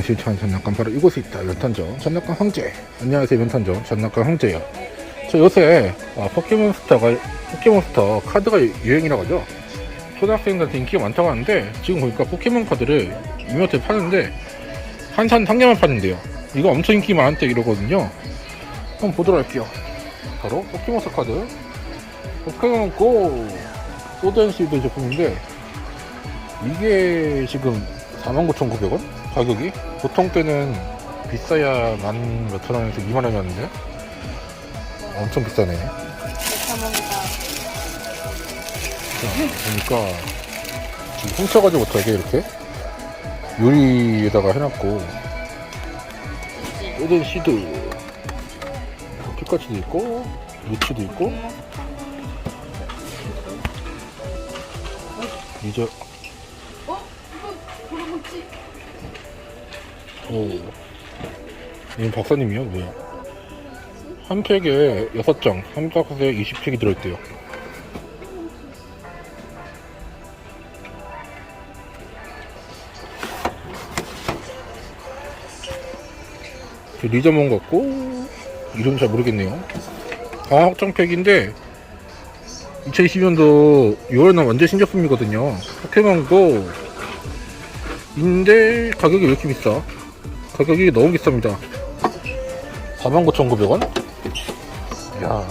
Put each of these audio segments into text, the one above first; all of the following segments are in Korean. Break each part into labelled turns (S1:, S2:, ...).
S1: 찾은 장난감 바로 이곳에 있다. 연탄전 장난감 황제. 안녕하세요 연탄전 장난감 황제요. 저 요새 아, 포켓몬스터가 포켓몬스터 카드가 유행이라고 하죠? 초등학생들한테 인기가 많다고 하는데 지금 보니까 포켓몬 카드를 이마트에 파는데 한산 한 개만 파는데요. 이거 엄청 인기 많대 이러거든요. 한번 보도록 할게요. 바로 포켓몬스터 카드. 포켓몬 고! 소드앤시드 제품인데 이게 지금 49,900원? 가격이? 보통 때는 비싸야 만 몇천 원에서 2만 원이었는데? 엄청 비싸네. 보니까 지금 훔쳐가지 못하게 이렇게 유리에다가 해놨고. 소든 시드 피카츄도 있고 루치도 있고. 이제 오. 이건 박사님이요? 뭐야? 한 팩에 6장. 한 박스에 20팩이 들어있대요. 그 리저몬 같고 이름 잘 모르겠네요. 강화 확장팩인데 2020년도 6월날 완전 신제품이거든요. 포켓몬고. 인데 가격이 왜 이렇게 비싸 가격이 너무 비쌉니다 49,900원? 이야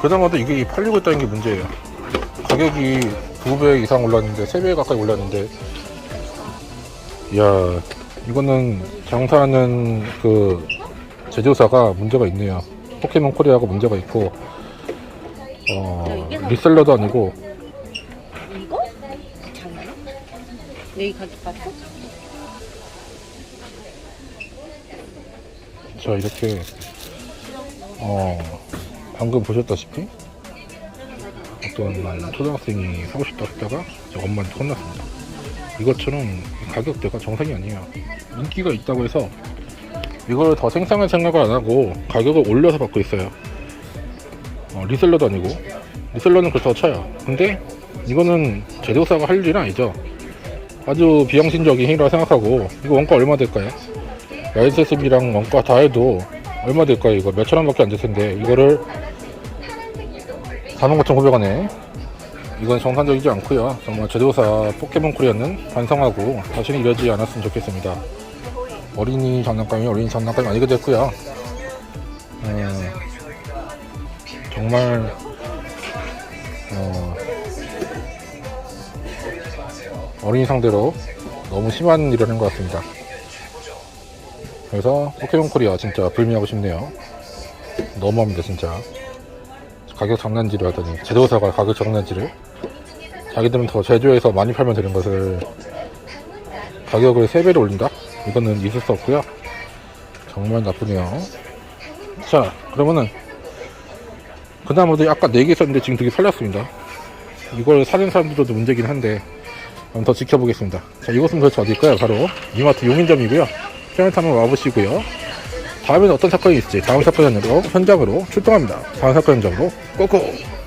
S1: 그나마도 이게 팔리고 있다는 게 문제예요 가격이 2배 이상 올랐는데 3배 가까이 올랐는데 이야 이거는 장사하는 그 제조사가 문제가 있네요 포켓몬 코리아가 문제가 있고 어 리셀러도 아니고
S2: 이거? 장난? 여기 가격 봤어?
S1: 자 이렇게 어 방금 보셨다시피 어떤 초등학생이 사고 싶다 했다가 제 엄마한테 혼났습니다. 이것처럼 가격대가 정상이 아니에요. 인기가 있다고 해서 이걸 더 생산할 생각을 안 하고 가격을 올려서 받고 있어요. 어, 리셀러도 아니고. 리셀러는 그렇다고 쳐요. 근데 이거는 제조사가 할 일은 아니죠. 아주 비양심적인 행위라고 생각하고 이거 원가 얼마 될까요? 라이센스비랑 원가 다 해도 얼마 될까요? 이거? 몇천 원밖에 안 될 텐데. 이거를 49,900원에 이건 정상적이지 않고요. 정말 제조사 포켓몬 코리아는 반성하고 다시는 이러지 않았으면 좋겠습니다. 어린이 장난감이 어린이 장난감이 아니게 됐고요. 음, 정말 어, 어린이 상대로 너무 심한 일을 한 것 같습니다 그래서 포켓몬 코리아 진짜 불미하고 싶네요. 너무합니다 진짜. 가격 장난질을 하더니 제조사가 가격 장난질을 자기들은 더 제조해서 많이 팔면 되는 것을 가격을 3배로 올린다? 이거는 있을 수 없고요. 정말 나쁘네요. 자 그러면은 그나마도 아까 4개 있었는데 지금 2개 팔렸습니다. 이걸 사는 사람들도 문제긴 한데 한번 더 지켜보겠습니다. 자 이곳은 도대체 어딜까요? 바로 이마트 용인점이고요. 편의점 한번 와보시고요. 다음에는 어떤 사건이 있을지 다음 사건 현장으로, 현장으로 출동합니다. 다음 사건 현장으로 고고!